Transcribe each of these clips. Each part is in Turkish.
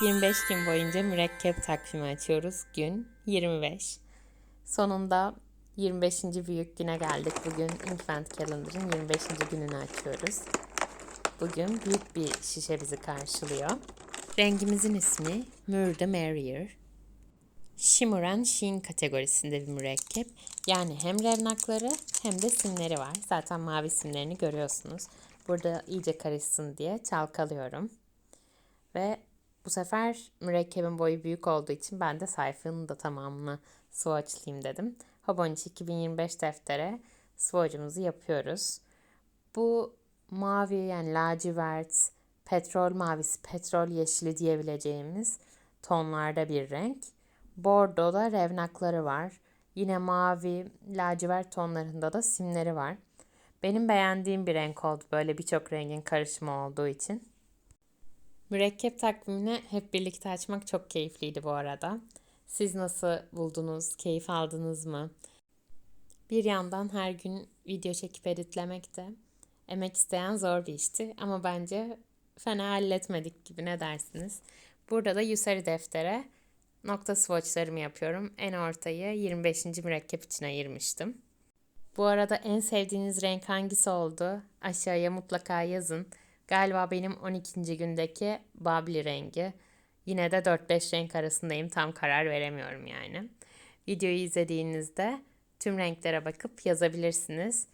25 gün boyunca mürekkep takvimi açıyoruz. Gün 25. Sonunda 25. büyük güne geldik. Bugün Infant Calendar'ın 25. gününü açıyoruz. Bugün büyük bir şişe bizi karşılıyor. Rengimizin ismi More the Merrier. Shimmer and Sheen kategorisinde bir mürekkep. Yani hem revnakları hem de simleri var. Zaten mavi simlerini görüyorsunuz. Burada iyice karışsın diye çalkalıyorum. Ve bu sefer mürekkebin boyu büyük olduğu için ben de sayfanın da tamamını swatchlayayım dedim. Hobonichi 2025 deftere swatch'umuzu yapıyoruz. Bu mavi yani lacivert, petrol mavisi, petrol yeşili diyebileceğimiz tonlarda bir renk. Bordo'da revnakları var. Yine mavi, lacivert tonlarında da simleri var. Benim beğendiğim bir renk oldu böyle birçok rengin karışımı olduğu için. Mürekkep takvimini hep birlikte açmak çok keyifliydi bu arada. Siz nasıl buldunuz? Keyif aldınız mı? Bir yandan her gün video çekip editlemek de emek isteyen zor bir işti ama bence fena halletmedik gibi ne dersiniz? Burada da Yusari deftere nokta swatchlarımı yapıyorum. En ortayı 25. mürekkep için ayırmıştım. Bu arada en sevdiğiniz renk hangisi oldu? Aşağıya mutlaka yazın. Galiba benim 12. gündeki Babli rengi. Yine de 4-5 renk arasındayım. Tam karar veremiyorum yani. Videoyu izlediğinizde tüm renklere bakıp yazabilirsiniz.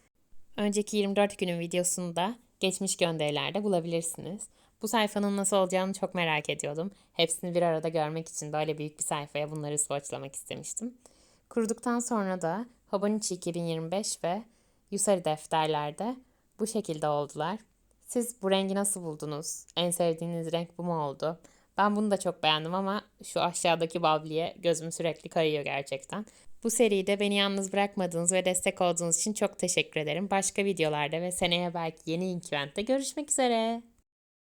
Önceki 24 günün videosunu da geçmiş gönderilerde bulabilirsiniz. Bu sayfanın nasıl olacağını çok merak ediyordum. Hepsini bir arada görmek için böyle büyük bir sayfaya bunları swatchlamak istemiştim. Kurduktan sonra da Hobonichi 2025 ve Yusari defterlerde bu şekilde oldular. Siz bu rengi nasıl buldunuz? En sevdiğiniz renk bu mu oldu? Ben bunu da çok beğendim ama şu aşağıdaki Babli'ye gözüm sürekli kayıyor gerçekten. Bu seride beni yalnız bırakmadığınız ve destek olduğunuz için çok teşekkür ederim. Başka videolarda ve seneye belki yeni Inkvent'te görüşmek üzere.